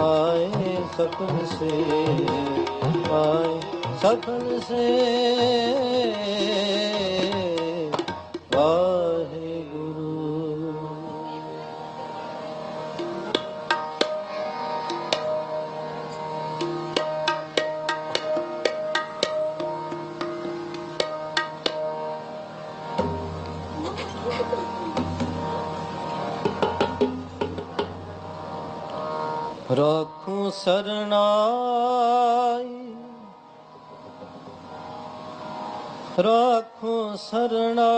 ਆਏ ਸਫਲ ਸੇ ਆਏ ਸਫਲ ਸੇ। ਰਾਖੂ ਸਰਣਾਈ ਰਾਖੂ ਸਰਣਾਈ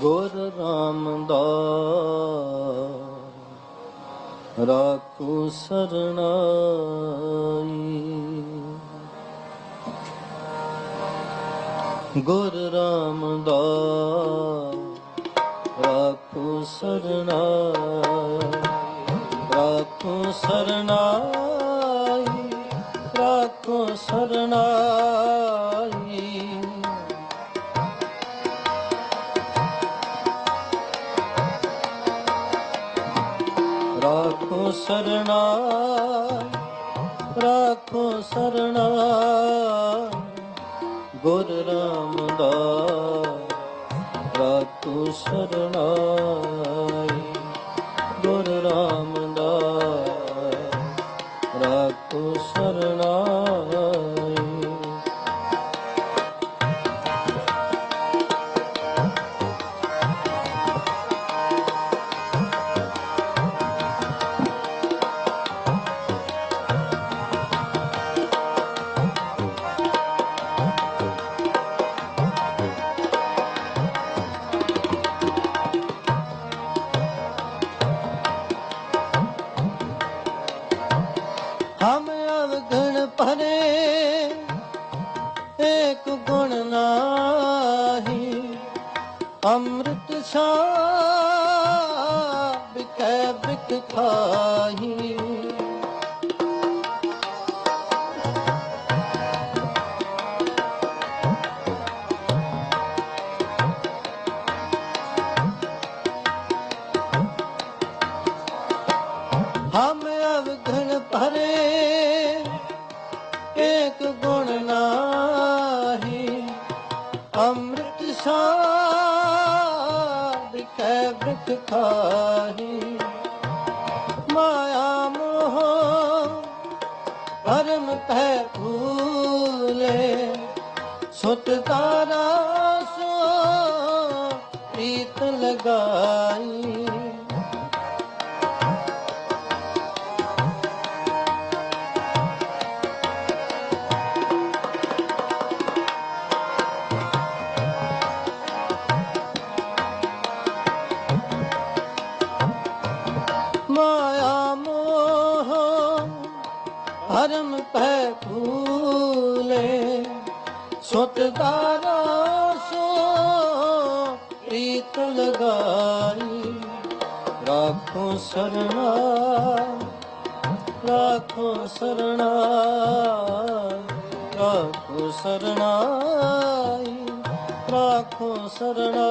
ਗੁਰ ਰਾਮਦਾਸ ਰਾਖੂ ਸਰਣਾਈ ਗੁਰ ਰਾਮਦਾਸ। ਰਾਖੂ ਸਰਣਾਈ ਰਾਖੂ ਸਰਣਾਈ ਰਾਖੂ ਸਰਣਾਈ ਰਾਖੋ ਸਰਣਾ ਰਾਖੋ ਸਰਣਾ ਗੁਰ ਰਾਮਦਾਸ। ਰਾਖੋ ਸਰਣਾਈ। ਨਾਹੀ ਅੰਮ੍ਰਿਤ ਛਾ ਬਿਕੈ ਬਿਕ ਖਾਹੀ। ਹਮ ਅਵਗਣ ਭਰੇ ਏਕ ਗੁਣ ਨਾ ਅੰਮ੍ਰਿਤ ਸਾਧ ਕੈ ਖਾਹੀ। ਮਾਇਆ ਮੋਹ ਭਰਮ ਪੈ ਭੂਲੇ। ਸੁਤ ਤਾਰਾ ਸੋ ਪ੍ਰੀਤ ਲਗਾ ਹਰਮ ਪੈ ਫੂਲੇ, ਸੁਤ ਦਾਰਾ ਸੋ ਪ੍ਰੀਤ ਲਗਾਈ। ਰਾਖੋ ਸਰਣਾ ਰਾਖੋ ਸਰਣਾ, ਰਾਖੋ ਸਰਣਾਈ, ਰਾਖੋ ਸਰਣਾ।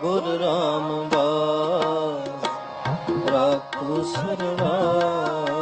ਗੁਰ ਰਾਮਦਾਸ, ਰਾਖੋ ਸਰਣਾਈ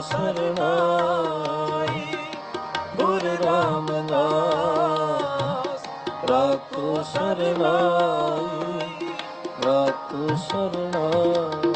ਰਾਖੋ ਸਰਣਾਈ ਗੁਰ ਰਾਮਦਾਸ ਰਾਖੋ ਸਰਣਾਈ ਰਾਖੋ ਸਰਣਾਈ